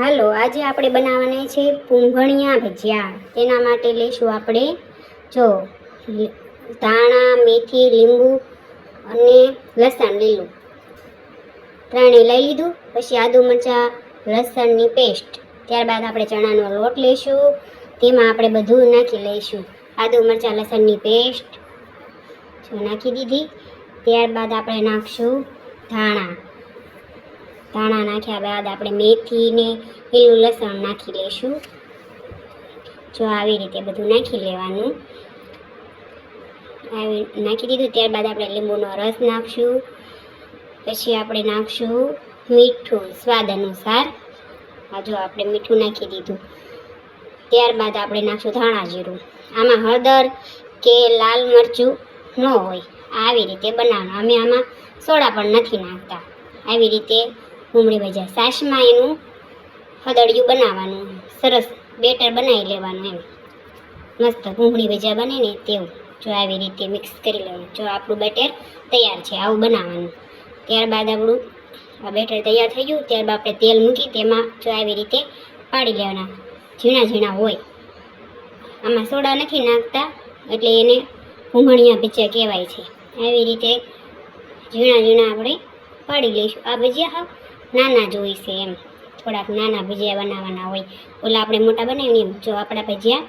હાલો, આજે આપણે બનાવવાના છે પૂંભણિયા ભજીયા. તેના માટે લઈશું આપણે, જો ધાણા, મેથી, લીંબુ અને લસણ લીલું. ત્રણે લઈ લીધું, પછી આદુ મરચાં, લસણની પેસ્ટ. ત્યારબાદ આપણે ચણાનો લોટ લઈશું તેમાં આપણે બધું નાખી લઈશું. આદુ મરચાં, લસણની પેસ્ટ જો નાખી દીધી. ત્યારબાદ આપણે નાખશું ધાણા. ધાણા નાખ્યા બાદ આપણે મેથી ને લીલું લસણ નાખી લઈશું. જો આવી રીતે બધું નાખી લેવાનું. આવી નાખી દીધું, ત્યારબાદ આપણે લીંબુનો રસ નાખશું. પછી આપણે નાખશું મીઠું, સ્વાદ અનુસાર. આ જો આપણે મીઠું નાખી દીધું. ત્યારબાદ આપણે નાખશું ધાણા જીરું. આમાં હળદર કે લાલ મરચું ન હોય. આવી રીતે બનાવવાનું. અમે આમાં સોડા પણ નથી નાખતા. આવી રીતે ઉમળી ભજીયા. સાસમાં એનું હદળિયું બનાવવાનું, સરસ બેટર બનાવી લેવાનું એમ. મસ્ત ભૂંગળી ભજીયા બને ને તેવું. જો આવી રીતે મિક્સ કરી લેવાનું. જો આપણું બેટર તૈયાર છે, આવું બનાવવાનું. ત્યારબાદ આપણું આ બેટર તૈયાર થઈ ગયું. ત્યારબાદ આપણે તેલ મૂકી તેમાં જો આવી રીતે પાડી લેવાના. ઝીણા ઝીણા હોય. આમાં સોડા નથી નાખતા, એટલે એને ઘૂંઘણિયા ભજીયા કહેવાય છે. આવી રીતે ઝીણા ઝીણા આપણે પાડી લઈશું. આ ભજીયા હાવ નાના જોઈશે એમ. થોડાક નાના ભજીયા બનાવવાના હોય. ઓલા આપણે મોટા બનાવીએ એમ. જો આપણા ભજીયા